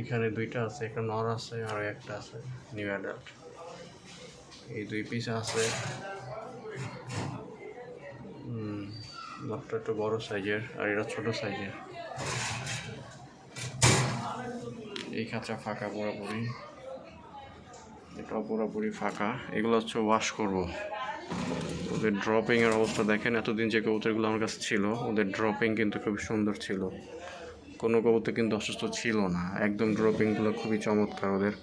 এখানে দুইটা আছে, একটা নর আছে আর একটা আছে নিউ অ্যাডাল্ট এই দুই পিস আছে। নটটা একটু বড় সাইজের আর এটা ছোট সাইজের এই খাঁচা ফাঁকা পুরোপুরি। এটা পুরোপুরি ফাঁকা। এগুলো হচ্ছে ওয়াশ করব। ওদের ড্রপিংয়ের অবস্থা দেখেন, এতদিন যে কবুতরগুলো আমার কাছে ছিল, ওদের ড্রপিং কিন্তু খুব সুন্দর ছিল। কোনো কবুতর কিন্তু অসুস্থ ছিল না। একদম ড্রপিংগুলো খুবই চমৎকার ওদের।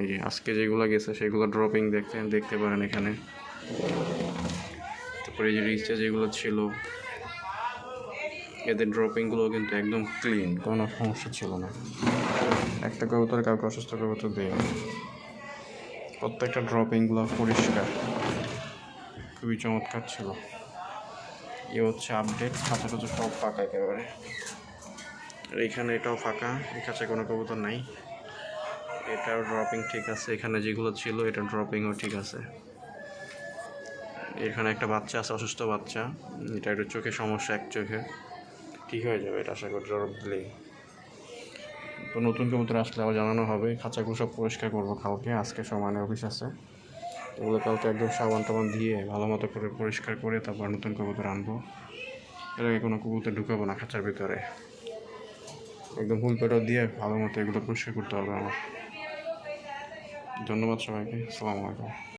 এই যে আজকে যেগুলো গেছে, সেগুলো ড্রপিং দেখতে দেখতে পারেন এখানে। তারপরে এই যে রিচে যেগুলো ছিল, এদের ড্রপিংগুলো কিন্তু একদম ক্লিন কোনো সমস্যা ছিল না। একটা কবুতর কাউকে অসুস্থ কবুতর দেয় প্রত্যেকটা ড্রপিংগুলো পরিষ্কার। খুবই চমৎকার ছিল। এ হচ্ছে আপডেট খাঁচা টাচা সব ফাঁকা একেবারে। এখানে এটাও ফাঁকা এই কাছে কোনো কবুতর নাই। এটাও ড্রপিং ঠিক আছে, এখানে যেগুলো ছিল এটা ড্রপিংও ঠিক আছে। এখানে একটা বাচ্চা আছে, অসুস্থ বাচ্চা, এটা একটু চোখে সমস্যা, এক চোখে। ঠিক হয়ে যাবে এটা, আশা করি ড্রপ দিলেই। তো নতুন কবুতর আসলে আবার জানানো হবে, খাঁচাগুলো সব পরিষ্কার করব কালকে, আজকে সমানে অফিস আছে। এগুলো কালকে একদম সাবান টাবান দিয়ে ভালো মতো করে পরিষ্কার করে তারপর নতুন কবুতর আনব। এর আগে কোনো কবুতর ঢুকাবো না খাঁচার ভিতরে। একদম ফুল পেটা দিয়ে ভালো মতো এগুলো পরিষ্কার করতে হবে আমার। ধন্যবাদ সবাইকে। সালামালাইকুম